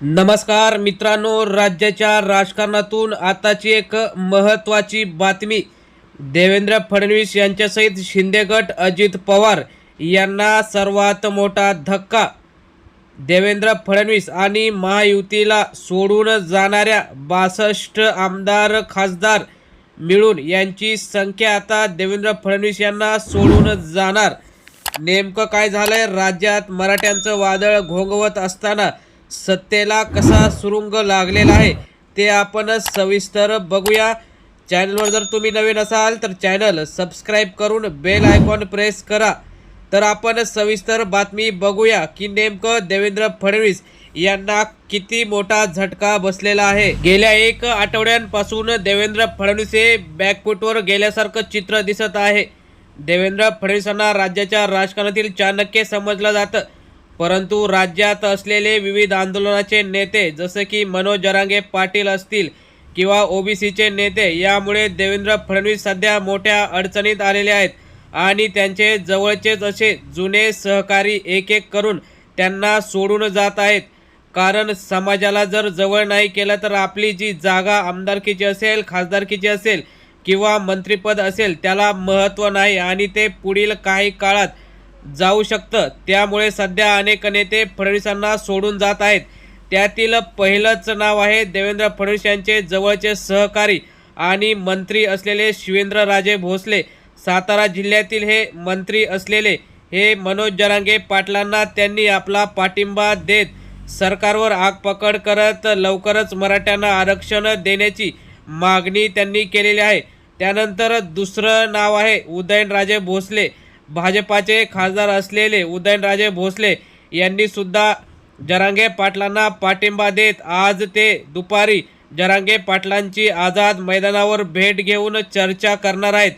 नमस्कार मित्रांनो राज्याच्या राजकारणातून आताची एक महत्त्वाची बातमी. देवेंद्र फडणवीस यांच्यासहित शिंदेगट अजित पवार यांना सर्वात मोठा धक्का. देवेंद्र फडणवीस आणि महायुतीला सोडून जाणाऱ्या बासष्ट आमदार खासदार मिळून यांची संख्या आता देवेंद्र फडणवीस यांना सोडून जाणार. नेमकं काय झालंय? राज्यात मराठ्यांचं वादळ घोंगवत असताना सत्तेला कसा सुरुंग लागलेला आहे ते आपण सविस्तर बघूया. चॅनलवर जर तुम्ही नवीन असाल तर चॅनल सबस्क्राईब करून बेल आयकॉन प्रेस करा. तर आपण सविस्तर बातमी बघूया की नेमकं देवेंद्र फडणवीस यांना किती मोठा झटका बसलेला आहे. गेल्या एक आठवड्यांपासून देवेंद्र फडणवीस हे बॅकफुटवर गेल्यासारखं चित्र दिसत आहे. देवेंद्र फडणवीसांना राज्याच्या राजकारणातील चाणक्य समजलं जातं. परंतु राज्यात असलेले विविध आंदोलनाचे नेते जसे की मनोज जरांगे पाटील असतील किंवा ओबीसीचे नेते यामुळे देवेंद्र फडणवीस सध्या मोठ्या अडचणीत आलेले आहेत आणि त्यांचे जवळचेच असे जुने सहकारी एक एक करून त्यांना सोडून जात आहेत. कारण समाजाला जर जवळ नाही केलं तर आपली जी जागा आमदारकीची असेल खासदारकीची असेल किंवा मंत्रिपद असेल त्याला महत्त्व नाही आणि ते पुढील काही काळात जाऊ शकतं. त्यामुळे सध्या अनेक नेते फडणवीसांना सोडून जात आहेत. त्यातील पहिलंच नाव आहे देवेंद्र फडणवीस यांचे जवळचे सहकारी आणि मंत्री असलेले शिवेंद्रराजे भोसले. सातारा जिल्ह्यातील हे मंत्री असलेले हे मनोज जरांगे पाटलांना त्यांनी आपला पाठिंबा देत सरकारवर आगपकड करत लवकरच मराठ्यांना आरक्षण देण्याची मागणी त्यांनी केलेली आहे. त्यानंतर दुसरं नाव आहे उदयनराजे भोसले. भाजपाचे खासदार असलेले उदयनराजे भोसले यांनी सुद्धा जरांगे पाटलांना पाठिंबा देत आज ते दुपारी जरांगे पाटलांची आझाद मैदानावर भेट घेऊन चर्चा करणार आहेत.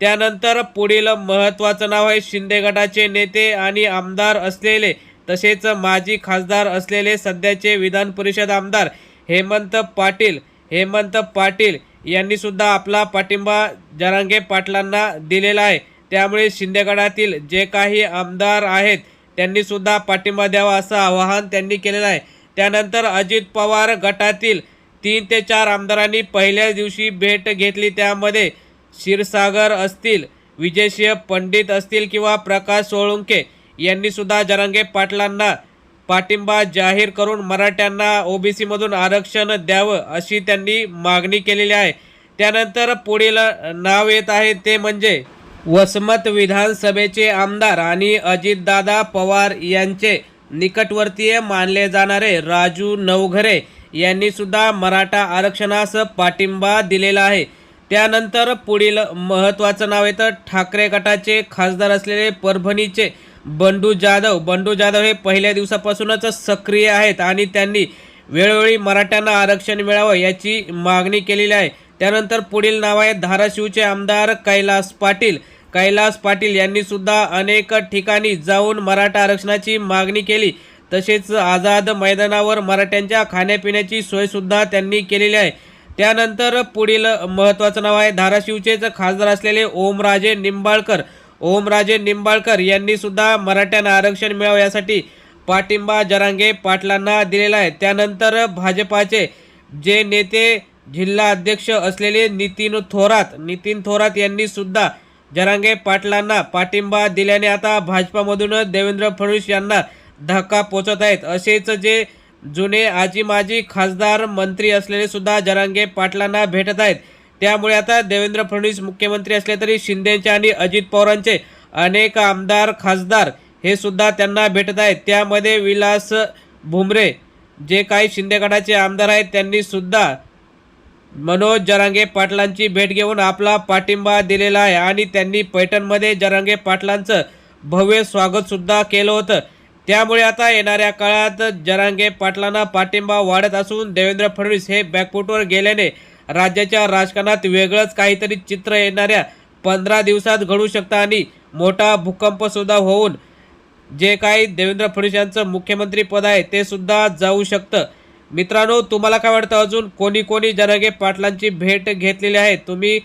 त्यानंतर पुढील महत्त्वाचं नाव आहे शिंदे गटाचे नेते आणि आमदार असलेले तसेच माजी खासदार असलेले सध्याचे विधान परिषद आमदार हेमंत पाटील. हेमंत पाटील यांनी सुद्धा आपला पाठिंबा जरांगे पाटलांना दिलेला आहे. त्यामुळे शिंदेगडातील जे काही आमदार आहेत त्यांनी सुद्धा पाठिंबा द्यावा असं आवाहन त्यांनी केलेलं आहे. त्यानंतर अजित पवार गटातील तीन ते चार आमदारांनी पहिल्याच दिवशी भेट घेतली. त्यामध्ये क्षीरसागर असतील विजयसिंह पंडित असतील किंवा प्रकाश सोळुंके यांनीसुद्धा जरांगे पाटलांना पाठिंबा जाहीर करून मराठ्यांना ओबीसीमधून आरक्षण द्यावं अशी त्यांनी मागणी केलेली आहे. त्यानंतर पुढील नाव येत आहे ते म्हणजे वसमत विधानसभेचे आमदार आणि अजितदादा पवार यांचे निकटवर्तीय मानले जाणारे राजू नवघरे यांनी सुद्धा मराठा आरक्षणास पाठिंबा दिलेला आहे. त्यानंतर पुढील महत्त्वाचं नाव येतं ठाकरे गटाचे खासदार असलेले परभणीचे बंडू जाधव. बंडू जाधव हे पहिल्या दिवसापासूनच सक्रिय आहेत आणि त्यांनी वेळोवेळी मराठ्यांना आरक्षण मिळावं याची मागणी केलेली आहे. त्यानंतर पुढील नाव आहे धाराशिवचे आमदार कैलास पाटील. कैलास पाटील यांनी सुद्धा अनेक ठिकाणी जाऊन मराठा आरक्षणाची मागणी केली. तसेच आझाद मैदानावर मराठ्यांच्या खाण्यापिण्याची सोयसुद्धा त्यांनी केलेली आहे. त्यानंतर पुढील महत्त्वाचं नाव आहे धाराशिवचेच खासदार असलेले ओमराजे निंबाळकर. ओमराजे निंबाळकर यांनी सुद्धा मराठ्यांना आरक्षण मिळावं यासाठी पाठिंबा जरांगे पाटलांना दिलेला आहे. त्यानंतर भाजपाचे जे नेते जिल्हा अध्यक्ष असलेले नितीन थोरात नितीन थोरात यांनी सुद्धा जरांगे पाटलांना पाठिंबा दिल्याने आता भाजपामधूनच देवेंद्र फडणवीस यांना धक्का पोचत आहेत. असेच जे जुने आजी माजी खासदार मंत्री असलेले सुद्धा जरांगे पाटलांना भेटत आहेत. त्यामुळे आता देवेंद्र फडणवीस मुख्यमंत्री असले तरी शिंदेचे आणि अजित पवारांचे अनेक आमदार खासदार हे सुद्धा त्यांना भेटत आहेत. त्यामध्ये विलास भुमरे जे काही शिंदे गटाचे आमदार आहेत त्यांनी सुद्धा मनोज जरांगे पाटलांची भेट घेऊन आपला पाठिंबा दिलेला आहे आणि त्यांनी पैठणमध्ये जरांगे पाटलांचं भव्य स्वागतसुद्धा केलं होतं. त्यामुळे आता येणाऱ्या काळात जरांगे पाटलांना पाठिंबा वाढत असून देवेंद्र फडणवीस हे बॅकफुटवर गेल्याने राज्याच्या राजकारणात वेगळंच काहीतरी चित्र येणाऱ्या पंधरा दिवसात घडू शकतं आणि मोठा भूकंपसुद्धा होऊन जे काही देवेंद्र फडणवीस यांचं मुख्यमंत्रीपद आहे ते सुद्धा जाऊ शकतं. मित्रांनो तुम्हाला काय वाटतं अजून? कोणी कोणी जरांगे पाटलांची भेट घेतलेली आहे? तुम्ही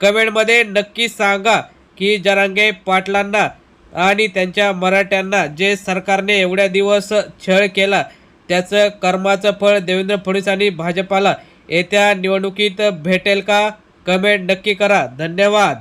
कमेंटमध्ये नक्की सांगा की जरांगे पाटलांना आणि त्यांच्या मराठ्यांना जे सरकारने एवढ्या दिवस छळ केला त्याचं कर्माचं फळ देवेंद्र फडणवीस आणि भाजपाला येत्या निवडणुकीत भेटेल का? कमेंट नक्की करा. धन्यवाद.